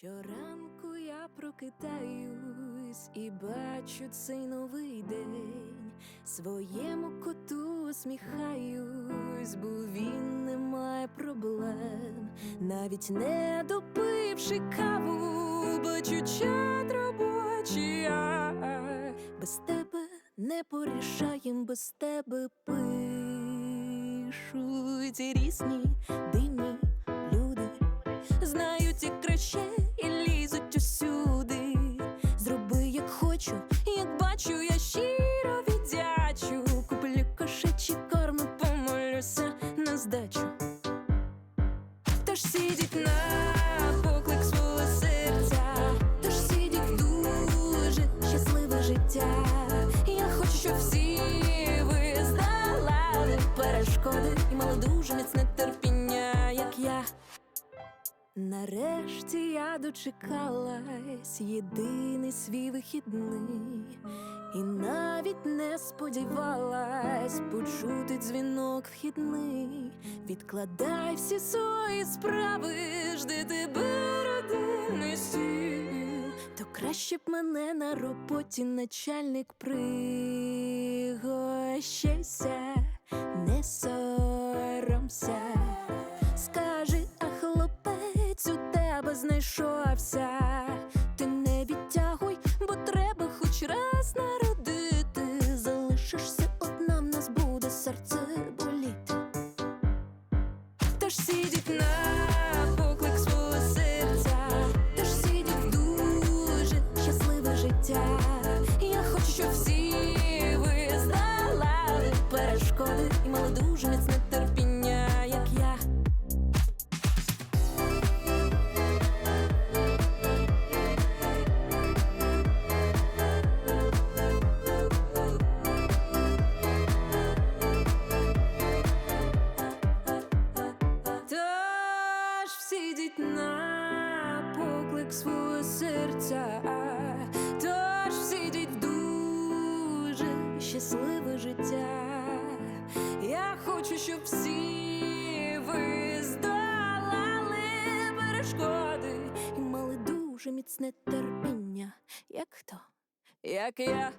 Щоранку я прокидаюсь і бачу цей новий день. Своєму коту усміхаюсь, бо він не має проблем, навіть не допивши каву, бачу чат робочий без тебе не порішаєм, без тебе пишуть різні дивні люди. Знають і краще, на здачу. Тож сидіть на поклик свого серця, тож сидіть дуже щасливе життя. Я хочу, щоб всі ви здолали перешкоди і мали дуже міцне терпіння. Нарешті я дочекалась єдиний свій вихідний, і навіть не сподівалась почути дзвінок вхідний. Відкладай всі свої справи, жди тебе родинний стіл. То краще б мене на роботі начальник пригощайся, не соромся. Знайшовся. Ти не відтягуй, бо треба хоч раз народити. Залишишся одна, в нас буде серце боліти. Тож сидіть на поклик свого серця, тож сидіть дуже щасливе життя. Я хочу, щоб всі ви здолали перешкоди і мали дуже міцне поклик свого серця, тож сидіть дуже щасливе життя. Я хочу, щоб всі ви здолали перешкоди і мали дуже міцне терпіння, як хто, як я.